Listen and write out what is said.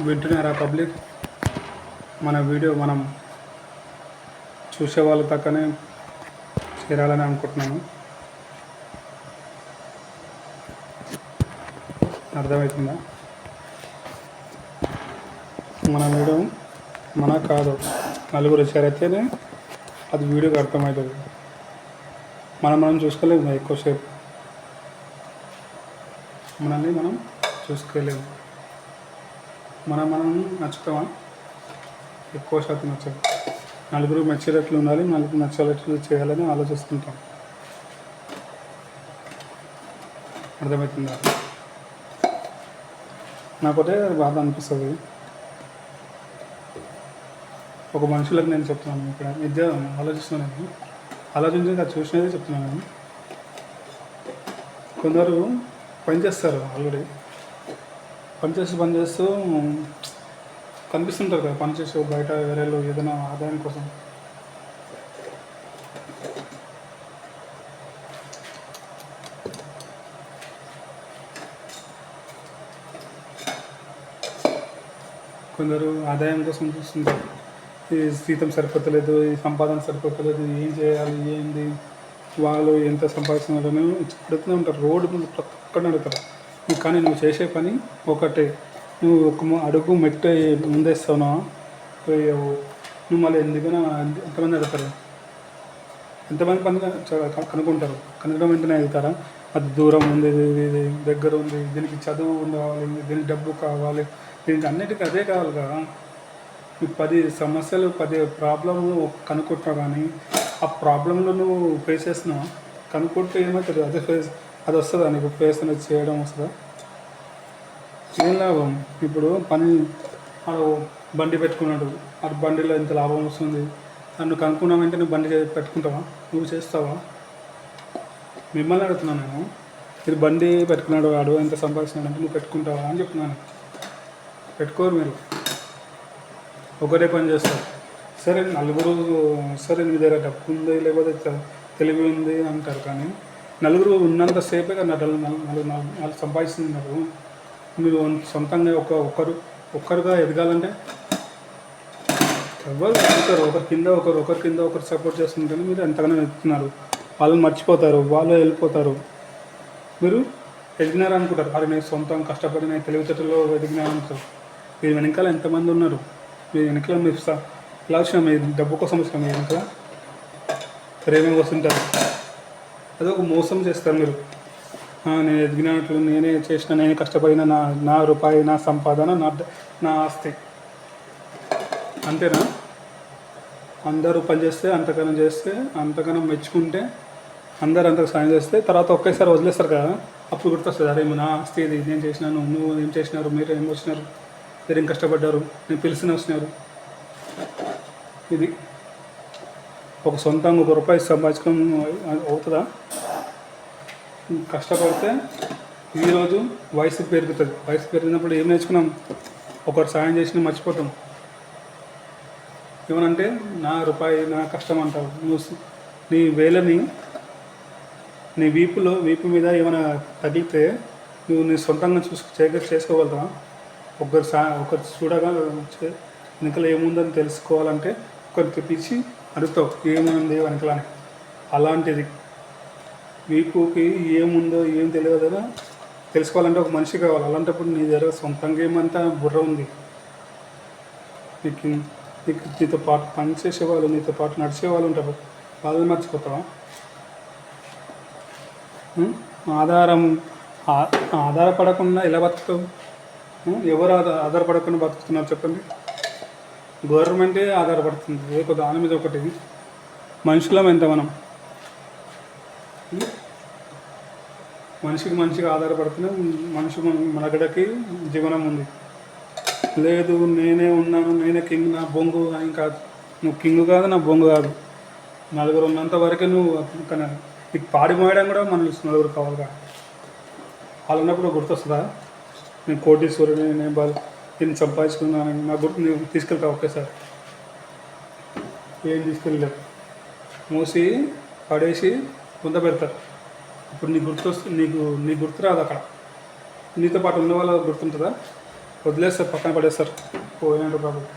వింటున్నారా పబ్లిక్? మన వీడియో మనం చూసే వాళ్ళ తక్కనే చేరాలని అనుకుంటున్నాను. అర్థమవుతుందా మన వీడియో మన కాదు నలుగురు చేరైతేనే అది వీడియోకి అర్థమవుతుంది. మనం మనం చూసుకోలేము ఎక్కువసేపు. మనల్ని మనం చూసుకోలేము. మనం మనం నచ్చుతామా? ఎక్కువ శాతం నచ్చదు. నలుగురు మెచ్చేటట్లు ఉండాలి నలుగురు నచ్చేటట్లు చేయాలని ఆలోచిస్తుంటాం. అర్థమవుతుందా? నాకొకటే అది బాధ అనిపిస్తుంది. ఒక మనుషులకు నేను చెప్తున్నాను ఇక్కడ. విద్య ఆలోచిస్తున్నాను ఆలోచించి అది చూసినదే చెప్తున్నాను నేను. కొందరు పనిచేస్తారు ఆల్రెడీ. పనిచేస్తూ పనిచేస్తూ కనిపిస్తుంటారు కదా పనిచేసే బయట వేరేలో ఏదైనా ఆదాయం కోసం. కొందరు ఆదాయం కోసం చూస్తుంటారు. ఈ జీతం సరిపోతలేదు ఈ సంపాదన సరిపోతలేదు ఏం చేయాలి ఏంది వాళ్ళు ఎంత సంపాదిస్తున్నారని అడుగుతూనే ఉంటారు. రోడ్డు ముందు ప్రతి ఒక్కడిని అడుగుతారు. కానీ నువ్వు చేసే పని ఒకటే. నువ్వు ఒక అడుగు మెట్టు ముందేస్తున్నావా? పోయావు. నువ్వు మళ్ళీ ఎందుకైనా ఎంతమంది అడుగుతారు ఎంతమంది పని కనుక్కుంటారు? కనుగొనడం వెంటనే అడుగుతారా అది దూరం ఉంది ఇది దగ్గర ఉంది దీనికి చదువు కావాలి దీనికి డబ్బు కావాలి దీనికి అన్నిటికీ అదే కావాలి కదా. ఈ పది సమస్యలు పది ప్రాబ్లంలు కనుక్కుంటున్నావు కానీ ఆ ప్రాబ్లంలో నువ్వు ఫేస్ చేస్తున్నావు? కనుక్కుంటే ఏమవుతుంది? అదే ఫేస్ అది వస్తుందా నీకు ఫేస్ అనేది చేయడం వస్తుందా? ఏం లాభం? ఇప్పుడు పని వాడు బండి పెట్టుకున్నాడు. ఆ బండిలో ఎంత లాభం వస్తుంది. నన్ను కనుక్కున్నామంటే నువ్వు బండి పెట్టుకుంటావా? నువ్వు చేస్తావా? మిమ్మల్ని అడుగుతున్నాను నేను. మీరు బండి పెట్టుకున్నాడు వాడు ఎంత సంపాదిస్తున్నాడు అంటే నువ్వు పెట్టుకుంటావా అని చెప్తున్నాను. పెట్టుకోరు మీరు. ఒకటే పని చేస్తారు. సరే నలుగురు సరే మీ దగ్గర డబ్బు ఉంది లేకపోతే తెలివి ఉంది అంటారు కానీ నలుగురు ఉన్నంతసేపే కదా నలుగు నలుగురు నాలుగు సంపాదిస్తున్నారు. మీరు సొంతంగా ఒక ఒక్కరు ఒక్కరుగా ఎదగాలంటే ఎవరు ఒకరు ఒకరి కింద ఒకరు ఒకరి కింద ఒకరు సపోర్ట్ చేస్తుంటేనే మీరు ఎంతగానో ఎదుగుతున్నారు వాళ్ళని మర్చిపోతారు వాళ్ళు వెళ్ళిపోతారు. మీరు ఎదిగినారు అనుకుంటారు. అది నేను సొంతం కష్టపడి నేను తెలివితేటలో ఎదిగినాను అనుకుంటారు. మీ వెనకాల ఎంతమంది ఉన్నారు? మీ వెనకాల మీరు స- ఇలా మీ డబ్బు కోసం వచ్చిన మీ వెనకాల ప్రేమ వస్తుంటారు అది ఒక మోసం చేస్తారు మీరు. నేను ఎదిగినట్లు నేనే చేసిన నేనే కష్టపడిన నా నా రూపాయి నా సంపాదన నా నా ఆస్తి. అంతేనా? అందరూ పని చేస్తే చేస్తే అంతకనం మెచ్చుకుంటే అందరు అంతకు సాయం చేస్తే తర్వాత ఒకేసారి వదిలేస్తారు కదా. అప్పుడు గుర్తొస్తుంది అరే నా ఆస్తి ఇది నేను చేసినాను నువ్వు ఏం చేసినారు మీరు ఏం వచ్చినారు మీరు ఏం కష్టపడ్డారు నేను పిలిచిన వచ్చినారు ఇది. ఒక సొంతంగా ఒక రూపాయి సంపాదించడం అవుతుందా? కష్టపడితే ఈరోజు వయసు పెరుగుతుంది. వయసు పెరిగినప్పుడు ఏం నేర్చుకున్నాం? ఒకరు సాయం చేసిన మర్చిపోతాం. ఏమనంటే నా రూపాయి నా కష్టం అంటావు. నువ్వు నీ వేలని నీ వీపులో వీపు మీద ఏమైనా తగిలితే నువ్వు నీ సొంతంగా చూసు చేక చేసుకోగలుగుతావా? ఒకరు సా ఒకరు చూడగా వెనుకలు ఏముందని తెలుసుకోవాలంటే ఒకరు తెప్పించి అడుగుతావు ఏముంది? వెనకలని అలాంటిది. వీపుకి ఏముందో ఏం తెలియదు కదా. తెలుసుకోవాలంటే ఒక మనిషి కావాలి. అలాంటప్పుడు నీ దగ్గర సొంతంగా ఏమంతా బుర్ర ఉంది. నీకు నీకు నీతో పాటు పనిచేసే వాళ్ళు నీతో పాటు నడిచే వాళ్ళు ఉంటారు. వాళ్ళని మర్చిపోతావా? ఆధారం ఆ- ఆధారపడకుండా ఎలా బతుకుతావు? ఎవరు ఆధారపడకుండా బతుకుతున్నారు చెప్పండి. గవర్నమెంటే ఆధారపడుతుంది. ఏ దాని మీద ఒకటి. మనుషులం ఎంత మనం మనిషికి మనిషికి ఆధారపడుతూనే మనిషి మన- మనగడకి జీవనం ఉంది. లేదు నేనే ఉన్నాను నేనే కింగ్ నా బొంగు అని కాదు. నువ్వు కింగ్ కాదు నా బొంగు కాదు. నలుగురు ఉన్నంత వరకే నువ్వు కానీ నీకు పాడి మోయడం కూడా మన నలుగురు కావాలి కాదు వాళ్ళు ఉన్నప్పుడు గుర్తొస్తుందా? నేను కోటీశ్వరుని నేను బాగా నేను సంపాదించుకున్నాను. నా గుర్తు తీసుకెళ్తా ఓకే ఒకేసారి ఏం తీసుకెళ్ళలేవు మూసి పడేసి కొంత పెడతారు. ఇప్పుడు నీ గుర్తు వస్తే నీకు నీకు గుర్తు రాదు అక్కడ. నీతో పాటు ఉన్న వాళ్ళ గుర్తుంటుందా? వదిలేస్తారు పక్కన పడేస్తారు. పోయినట్టు కాబట్టి.